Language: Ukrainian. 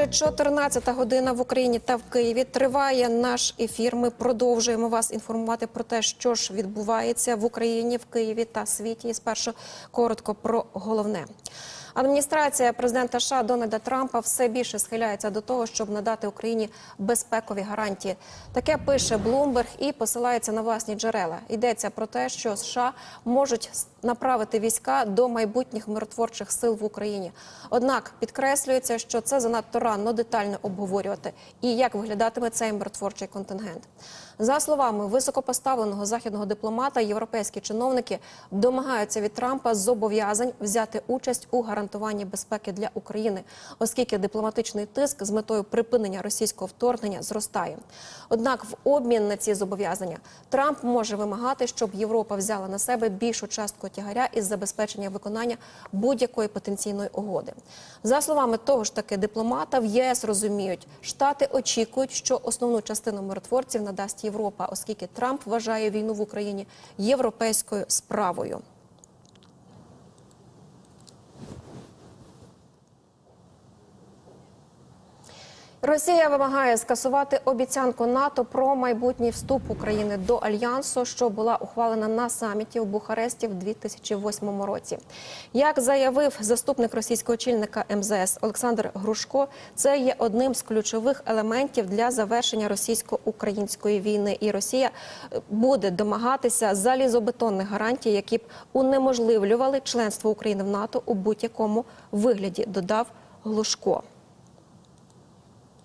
Майже 14 година в Україні та в Києві триває наш ефір. Ми продовжуємо вас інформувати про те, що ж відбувається в Україні, в Києві та світі. І спершу коротко про головне. Адміністрація президента США Дональда Трампа все більше схиляється до того, щоб надати Україні безпекові гарантії. Таке пише Bloomberg і посилається на власні джерела. Йдеться про те, що США можуть направити війська до майбутніх миротворчих сил в Україні. Однак підкреслюється, що це занадто рано детально обговорювати і як виглядатиме цей миротворчий контингент. За словами високопоставленого західного дипломата, європейські чиновники домагаються від Трампа зобов'язань взяти участь у гарантуванні безпеки для України, оскільки дипломатичний тиск з метою припинення російського вторгнення зростає. Однак, в обмін на ці зобов'язання Трамп може вимагати, щоб Європа взяла на себе більшу частку тягаря із забезпечення виконання будь-якої потенційної угоди. За словами того ж таки дипломата, в ЄС розуміють, штати очікують, що основну частину миротворців надасть Європа, оскільки Трамп вважає війну в Україні європейською справою. Росія вимагає скасувати обіцянку НАТО про майбутній вступ України до альянсу, що була ухвалена на саміті в Бухаресті в 2008 році. Як заявив заступник російського очільника МЗС Олександр Грушко, це є одним з ключових елементів для завершення російсько-української війни, і Росія буде домагатися залізобетонних гарантій, які б унеможливлювали членство України в НАТО у будь-якому вигляді. Додав Глушко.